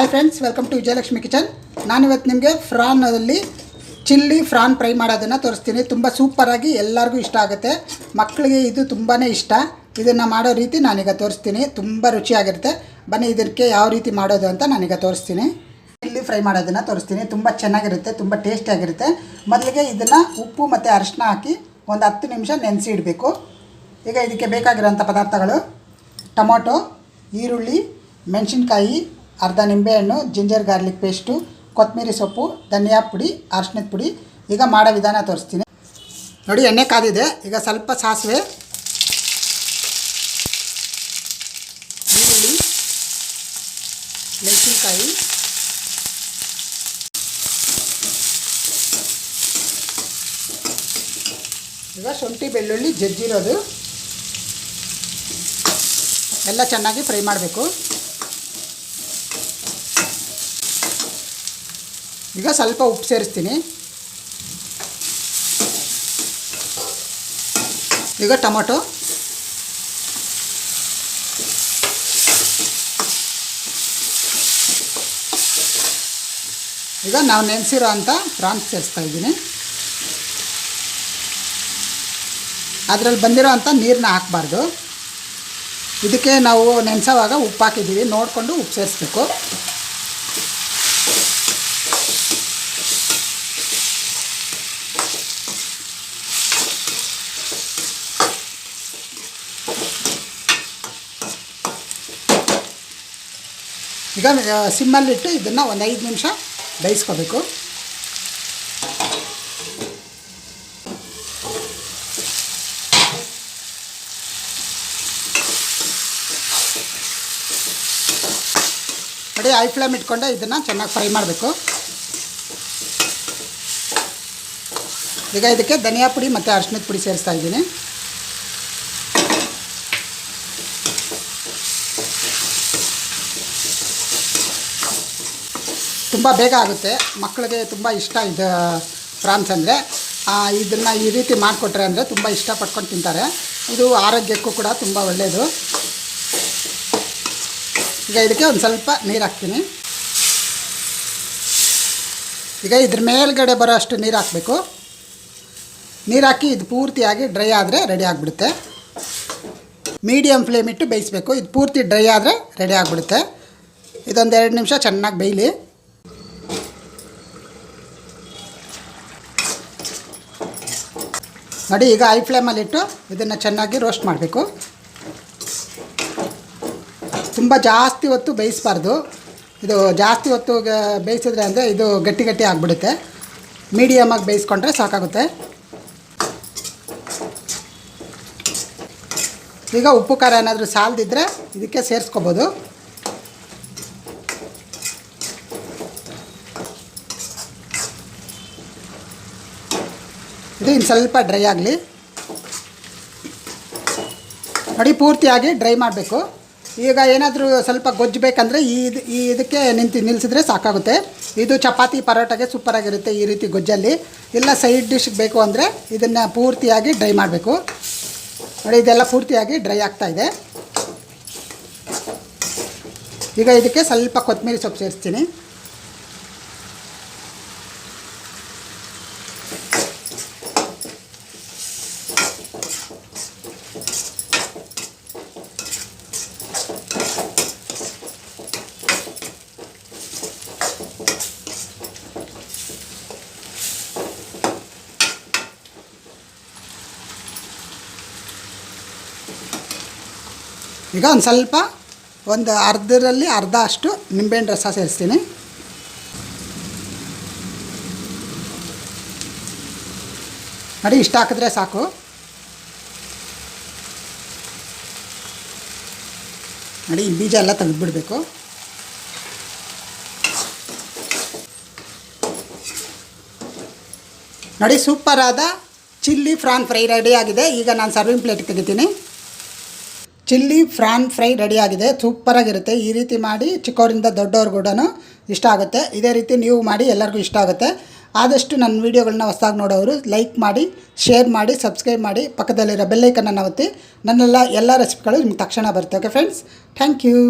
Hi friends welcome to Vijayalakshmi kitchen ನಾನಿವತ್ತು ನಿಮಗೆ ಫ್ರಾನ್ನಲ್ಲಿ chilli prawn fry ಮಾಡೋದನ್ನು ತೋರಿಸ್ತೀನಿ. ತುಂಬ ಸೂಪರಾಗಿ ಎಲ್ಲರಿಗೂ ಇಷ್ಟ ಆಗುತ್ತೆ. ಮಕ್ಕಳಿಗೆ ಇದು ತುಂಬಾ ಇಷ್ಟ. ಇದನ್ನು ಮಾಡೋ ರೀತಿ ನಾನೀಗ ತೋರಿಸ್ತೀನಿ. ತುಂಬ ರುಚಿಯಾಗಿರುತ್ತೆ. ಬನ್ನಿ ಇದಕ್ಕೆ ಯಾವ ರೀತಿ ಮಾಡೋದು ಅಂತ ನಾನೀಗ ತೋರಿಸ್ತೀನಿ. ಚಿಲ್ಲಿ ಫ್ರೈ ಮಾಡೋದನ್ನು ತೋರಿಸ್ತೀನಿ. ತುಂಬ ಚೆನ್ನಾಗಿರುತ್ತೆ, ತುಂಬ ಟೇಸ್ಟಿಯಾಗಿರುತ್ತೆ ಮೊದಲಿಗೆ ಇದನ್ನು ಉಪ್ಪು ಮತ್ತು ಅರಿಶಿನ ಹಾಕಿ ಒಂದು ಹತ್ತು ನಿಮಿಷ ನೆನೆಸಿ ಇಡಬೇಕು. ಈಗ ಇದಕ್ಕೆ ಬೇಕಾಗಿರೋಂಥ ಪದಾರ್ಥಗಳು ಟೊಮೊಟೊ, ಈರುಳ್ಳಿ, ಮೆಣಸಿನ್ಕಾಯಿ ಅರ್ಧ ನಿಂಬೆಹಣ್ಣು, ಜಿಂಜರ್ ಗಾರ್ಲಿಕ್ ಪೇಸ್ಟು ಕೊತ್ತಂಬರಿ ಸೊಪ್ಪು, ಧನಿಯಾ ಪುಡಿ ಅರ್ಶಿನದ ಪುಡಿ. ಈಗ ಮಾಡೋ ವಿಧಾನ ತೋರಿಸ್ತೀನಿ. ನೋಡಿ, ಎಣ್ಣೆ ಕಾದಿದೆ. ಈಗ ಸ್ವಲ್ಪ ಸಾಸಿವೆ, ಈರುಳ್ಳಿ, ಮೆಣಸಿನ್ಕಾಯಿ, ಈಗ ಶುಂಠಿ, ಬೆಳ್ಳುಳ್ಳಿ, ಜಜ್ಜಿರೋದು. ಎಲ್ಲ ಚೆನ್ನಾಗಿ ಫ್ರೈ ಮಾಡಬೇಕು. ಈಗ ಸ್ವಲ್ಪ ಉಪ್ಪು ಸೇರಿಸ್ತೀನಿ. ಈಗ ಟೊಮೊಟೊ. ಈಗ ನಾವು ನೆನೆಸಿರೋ ಅಂಥ ಪ್ರಾನ್ಸ್ ಸೇರಿಸ್ತಾ ಇದ್ದೀನಿ. ಅದರಲ್ಲಿ ಬಂದಿರೋ ಅಂಥ ನೀರನ್ನ ಹಾಕಬಾರ್ದು. ಇದಕ್ಕೆ ನಾವು ನೆನೆಸೋವಾಗ ಉಪ್ಪು ಹಾಕಿದ್ದೀವಿ. ನೋಡಿಕೊಂಡು ಉಪ್ಪು ಸೇರಿಸ್ಬೇಕು. ಈಗ ಸಿಮ್ಮಲ್ಲಿಟ್ಟು ಇದನ್ನು ಒಂದು ಐದು ನಿಮಿಷ ಬೇಯಿಸ್ಕೋಬೇಕು. ನೋಡಿ ಐ ಫ್ಲೇಮ್ ಇಟ್ಕೊಂಡೆ ಇದನ್ನು ಚೆನ್ನಾಗಿ ಫ್ರೈ ಮಾಡಬೇಕು. ಈಗ ಇದಕ್ಕೆ ಧನಿಯಾ ಪುಡಿ ಮತ್ತು ಅರ್ಶಿನದ ಪುಡಿ ಸೇರಿಸ್ತಾ ಇದ್ದೀನಿ. ತುಂಬ ಬೇಗ ಆಗುತ್ತೆ. ಮಕ್ಕಳಿಗೆ ತುಂಬ ಇಷ್ಟ ಇದು, ಪ್ರಾನ್ಸ್ ಅಂದರೆ. ಇದನ್ನು ಈ ರೀತಿ ಮಾಡಿಕೊಟ್ರೆ ಅಂದರೆ ತುಂಬ ಇಷ್ಟಪಟ್ಕೊಂಡು ತಿಂತಾರೆ. ಇದು ಆರೋಗ್ಯಕ್ಕೂ ಕೂಡ ತುಂಬ ಒಳ್ಳೆಯದು ಈಗ ಇದಕ್ಕೆ ಒಂದು ಸ್ವಲ್ಪ ನೀರು ಹಾಕ್ತೀನಿ. ಈಗ ಇದ್ರ ಮೇಲ್ಗಡೆ ಬರೋ ಅಷ್ಟು ನೀರು ಹಾಕಬೇಕು. ನೀರು ಹಾಕಿ ಇದು ಪೂರ್ತಿಯಾಗಿ ಡ್ರೈ ಆದರೆ ರೆಡಿ ಆಗಿಬಿಡುತ್ತೆ. ಮೀಡಿಯಮ್ ಫ್ಲೇಮ್ ಇಟ್ಟು ಬೇಯಿಸಬೇಕು. ಇದು ಪೂರ್ತಿ ಡ್ರೈ ಆದರೆ ರೆಡಿ ಆಗಿಬಿಡುತ್ತೆ. ಇದೊಂದು ಎರಡು ನಿಮಿಷ ಚೆನ್ನಾಗಿ ಬೇಯಲಿ. ನೋಡಿ, ಈಗ ಐ ಫ್ಲೇಮಲ್ಲಿಟ್ಟು ಇದನ್ನು ಚೆನ್ನಾಗಿ ರೋಸ್ಟ್ ಮಾಡಬೇಕು. ತುಂಬ ಜಾಸ್ತಿ ಹೊತ್ತು ಬೇಯಿಸಬಾರ್ದು. ಇದು ಜಾಸ್ತಿ ಹೊತ್ತು ಬೇಯಿಸಿದ್ರೆ ಅಂದರೆ ಇದು ಗಟ್ಟಿ ಗಟ್ಟಿ ಆಗಿಬಿಡುತ್ತೆ. ಮೀಡಿಯಮಾಗಿ ಬೇಯಿಸ್ಕೊಂಡ್ರೆ ಸಾಕಾಗುತ್ತೆ. ಈಗ ಉಪ್ಪು ಖಾರ ಏನಾದರೂ ಸಾಲದಿದ್ದರೆ ಇದಕ್ಕೆ ಸೇರಿಸ್ಕೋಬೋದು. ಇದು ಸ್ವಲ್ಪ ಡ್ರೈ ಆಗಲಿ. ನೋಡಿ, ಪೂರ್ತಿಯಾಗಿ ಡ್ರೈ ಮಾಡಬೇಕು. ಈಗ ಏನಾದರೂ ಸ್ವಲ್ಪ ಗೊಜ್ಜು ಬೇಕಂದರೆ ಈ ಈ ಇದಕ್ಕೆ ನಿಂತು ನಿಲ್ಲಿಸಿದ್ರೆ ಸಾಕಾಗುತ್ತೆ. ಇದು ಚಪಾತಿ ಪರೋಟಾಗೆ ಸೂಪರಾಗಿರುತ್ತೆ ಈ ರೀತಿ ಗೊಜ್ಜಲ್ಲಿ. ಇಲ್ಲ ಸೈಡ್ ಡಿಶ್ಗೆ ಬೇಕು ಅಂದರೆ ಇದನ್ನು ಪೂರ್ತಿಯಾಗಿ ಡ್ರೈ ಮಾಡಬೇಕು. ನೋಡಿ, ಇದೆಲ್ಲ ಪೂರ್ತಿಯಾಗಿ ಡ್ರೈ ಆಗ್ತಾ ಇದೆ. ಈಗ ಇದಕ್ಕೆ ಸ್ವಲ್ಪ ಕೊತ್ತಂಬರಿ ಸೊಪ್ಪು ಸೇರಿಸ್ತೀನಿ. ಈಗ ಒಂದು ಸ್ವಲ್ಪ ಒಂದು ಅರ್ಧರಲ್ಲಿ ಅರ್ಧ ಅಷ್ಟು ನಿಂಬೆಹಣ್ಣು ರಸ ಸೇರಿಸ್ತೀನಿ. ನೋಡಿ, ಇಷ್ಟ ಹಾಕಿದ್ರೆ ಸಾಕು. ನೋಡಿ, ಈ ಬೀಜ ಎಲ್ಲ ತೆಗೆದುಬಿಡ್ಬೇಕು. ನೋಡಿ, ಸೂಪರಾದ ಚಿಲ್ಲಿ ಫ್ರಾನ್ ಫ್ರೈ ರೆಡಿ ಆಗಿದೆ. ಈಗ ನಾನು ಸರ್ವಿಂಗ್ ಪ್ಲೇಟ್ ತೆಗಿತೀನಿ. ಚಿಲ್ಲಿ ಫ್ರಾನ್ ಫ್ರೈ ರೆಡಿಯಾಗಿದೆ. ಸೂಪರಾಗಿರುತ್ತೆ. ಈ ರೀತಿ ಮಾಡಿ ಚಿಕ್ಕವರಿಂದ ದೊಡ್ಡವ್ರು ಕೂಡ ಇಷ್ಟ ಆಗುತ್ತೆ. ಇದೇ ರೀತಿ ನೀವು ಮಾಡಿ ಎಲ್ಲರಿಗೂ ಇಷ್ಟ ಆಗುತ್ತೆ. ಆದಷ್ಟು ನನ್ನ ವೀಡಿಯೋಗಳನ್ನ ಹೊಸದಾಗಿ ನೋಡೋರು ಲೈಕ್ ಮಾಡಿ, ಶೇರ್ ಮಾಡಿ, ಸಬ್ಸ್ಕ್ರೈಬ್ ಮಾಡಿ, ಪಕ್ಕದಲ್ಲಿರೋ ಬೆಲ್ಲೈಕನ್ನು ಒತ್ತಿ. ನನ್ನೆಲ್ಲ ಎಲ್ಲ ರೆಸಿಪಿಗಳು ನಿಮ್ಗೆ ತಕ್ಷಣ ಬರುತ್ತೆ. Okay friends, thank you.